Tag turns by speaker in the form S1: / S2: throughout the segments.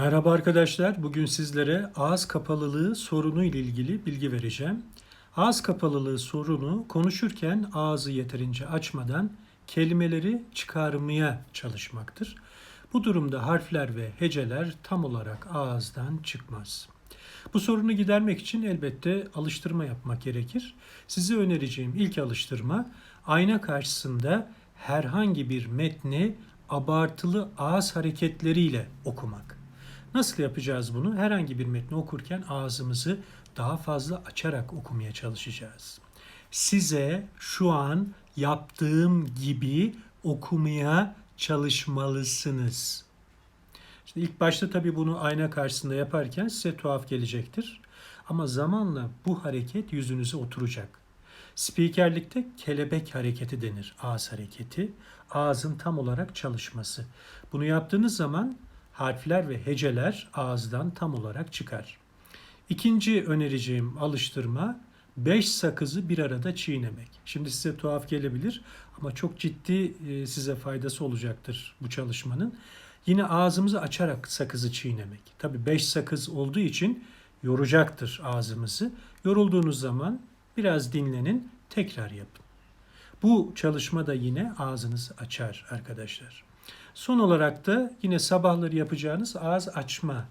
S1: Merhaba arkadaşlar. Bugün sizlere ağız kapalılığı sorunu ile ilgili bilgi vereceğim. Ağız kapalılığı sorunu konuşurken ağzı yeterince açmadan kelimeleri çıkarmaya çalışmaktır. Bu durumda harfler ve heceler tam olarak ağızdan çıkmaz. Bu sorunu gidermek için elbette alıştırma yapmak gerekir. Size önereceğim ilk alıştırma ayna karşısında herhangi bir metni abartılı ağız hareketleriyle okumak. Nasıl yapacağız bunu? Herhangi bir metni okurken ağzımızı daha fazla açarak okumaya çalışacağız. Size şu an yaptığım gibi okumaya çalışmalısınız. Şimdi ilk başta tabii bunu ayna karşısında yaparken size tuhaf gelecektir. Ama zamanla bu hareket yüzünüze oturacak. Spikerlikte kelebek hareketi denir. Ağız hareketi. Ağzın tam olarak çalışması. Bunu yaptığınız zaman harfler ve heceler ağızdan tam olarak çıkar. İkinci önereceğim alıştırma 5 sakızı bir arada çiğnemek. Şimdi size tuhaf gelebilir ama çok ciddi e, size faydası olacaktır bu çalışmanın. Yine ağzımızı açarak sakızı çiğnemek. Tabi 5 sakız olduğu için yoracaktır ağzımızı. Yorulduğunuz zaman biraz dinlenin, tekrar yapın. Bu çalışma da yine ağzınızı açar arkadaşlar. Son olarak da yine sabahları yapacağınız ağız açma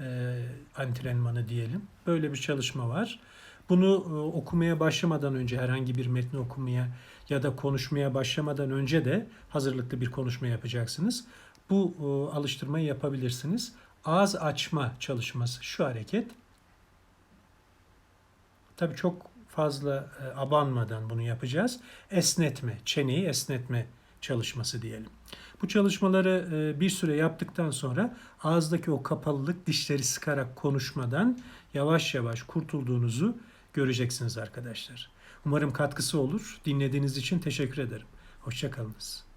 S1: e, antrenmanı diyelim. Böyle bir çalışma var. Bunu e, okumaya başlamadan önce herhangi bir metni okumaya ya da konuşmaya başlamadan önce de hazırlıklı bir konuşma yapacaksınız. Bu e, alıştırmayı yapabilirsiniz. Ağız açma çalışması şu hareket. Tabii çok fazla e, abanmadan bunu yapacağız. Esnetme, çeneyi esnetme çalışması diyelim. Bu çalışmaları e, bir süre yaptıktan sonra ağızdaki o kapalılık dişleri sıkarak konuşmadan yavaş yavaş kurtulduğunuzu göreceksiniz arkadaşlar. Umarım katkısı olur. Dinlediğiniz için teşekkür ederim. Hoşçakalınız.